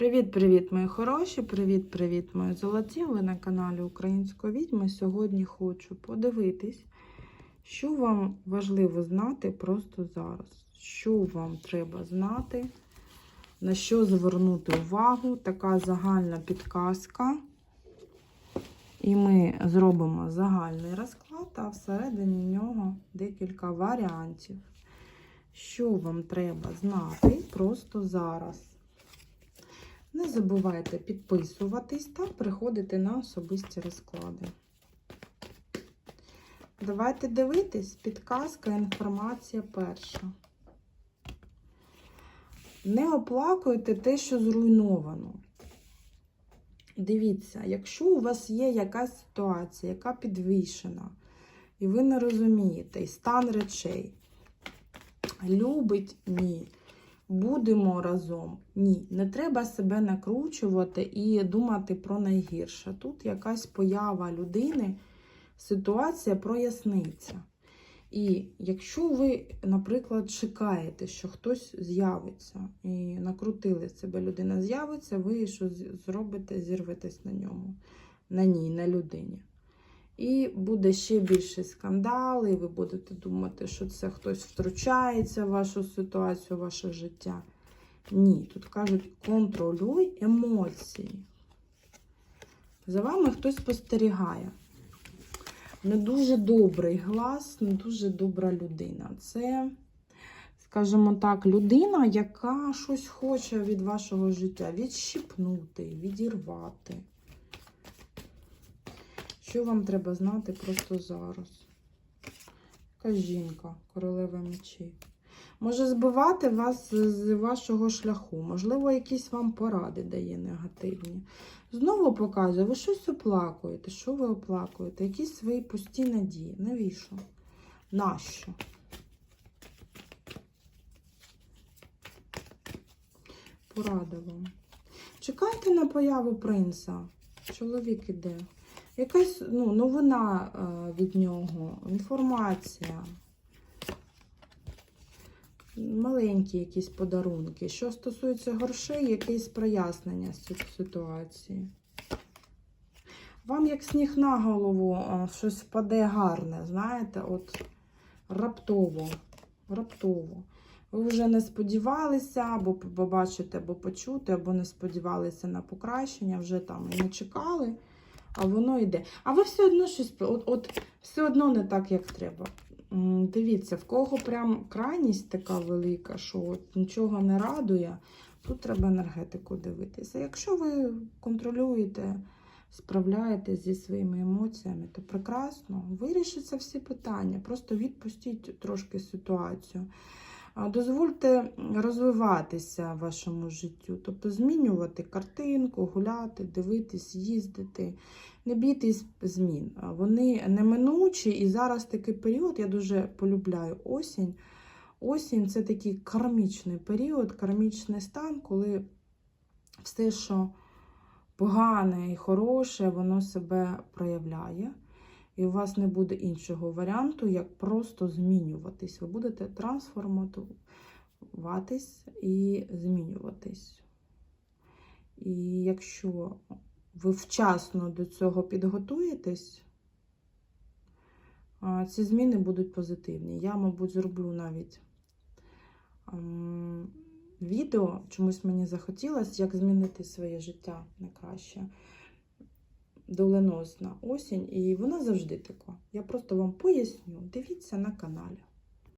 Привіт-привіт, мої хороші! Привіт-привіт, мої золоті! Ви на каналі Української відьми. Сьогодні хочу подивитись, що вам важливо знати просто зараз. Що вам треба знати, на що звернути увагу. Така загальна підказка. І ми зробимо загальний розклад, а всередині нього декілька варіантів. Що вам треба знати просто зараз. Не забувайте підписуватись та приходити на особисті розклади. Давайте дивитись, підказка, інформація перша. Не оплакуйте те, що зруйновано. Дивіться, якщо у вас є якась ситуація, яка підвішена, і ви не розумієте, і стан речей, любить ні. Будемо разом. Ні, не треба себе накручувати і думати про найгірше. Тут якась поява людини, ситуація проясниться. І якщо ви, наприклад, чекаєте, що хтось з'явиться, і накрутили себе, людина з'явиться, ви що зробите, зірветесь на ньому, на ній, на людині. І буде ще більше скандал, і ви будете думати, що це хтось втручається в вашу ситуацію, в ваше життя. Ні, тут кажуть, контролюй емоції. За вами хтось спостерігає. Не дуже добрий глас, не дуже добра людина. Це, скажімо так, людина, яка щось хоче від вашого життя відщипнути, відірвати. Що вам треба знати просто зараз? Яка жінка, королева мечей. Може збивати вас з вашого шляху. Можливо, якісь вам поради дає негативні. Знову показує, ви щось оплакуєте. Що ви оплакуєте? Якісь свої пусті надії. Навіщо? Нащо? Порада вам. Чекайте на появу принца. Чоловік іде. Якась ну, новина е, від нього, інформація. Маленькі якісь подарунки. Що стосується грошей, якесь прояснення ситуації. Вам, як сніг на голову, е, щось впаде гарне, знаєте, от раптово, раптово. Ви вже не сподівалися, або побачите, або почути, або не сподівалися на покращення, вже там і не чекали а воно йде. А ви все одно щось от, от все одно не так, як треба. Дивіться, в кого прям крайність така велика, що от нічого не радує, тут треба енергетику дивитися. Якщо ви контролюєте, справляєтесь зі своїми емоціями, то прекрасно, вирішиться всі питання. Просто відпустіть трошки ситуацію. Дозвольте розвиватися вашому життю, тобто змінювати картинку, гуляти, дивитись, їздити. Не бійтесь змін. Вони неминучі, і зараз такий період, я дуже полюбляю осінь. Осінь це такий кармічний період, кармічний стан, коли все, що погане і хороше, воно себе проявляє. І у вас не буде іншого варіанту, як просто змінюватись. Ви будете трансформуватись і змінюватись. І якщо ви вчасно до цього підготуєтесь, ці зміни будуть позитивні. Я, мабуть, зроблю навіть відео, чомусь мені захотілося, як змінити своє життя на краще доленосна осінь, і вона завжди така. Я просто вам поясню. Дивіться на каналі.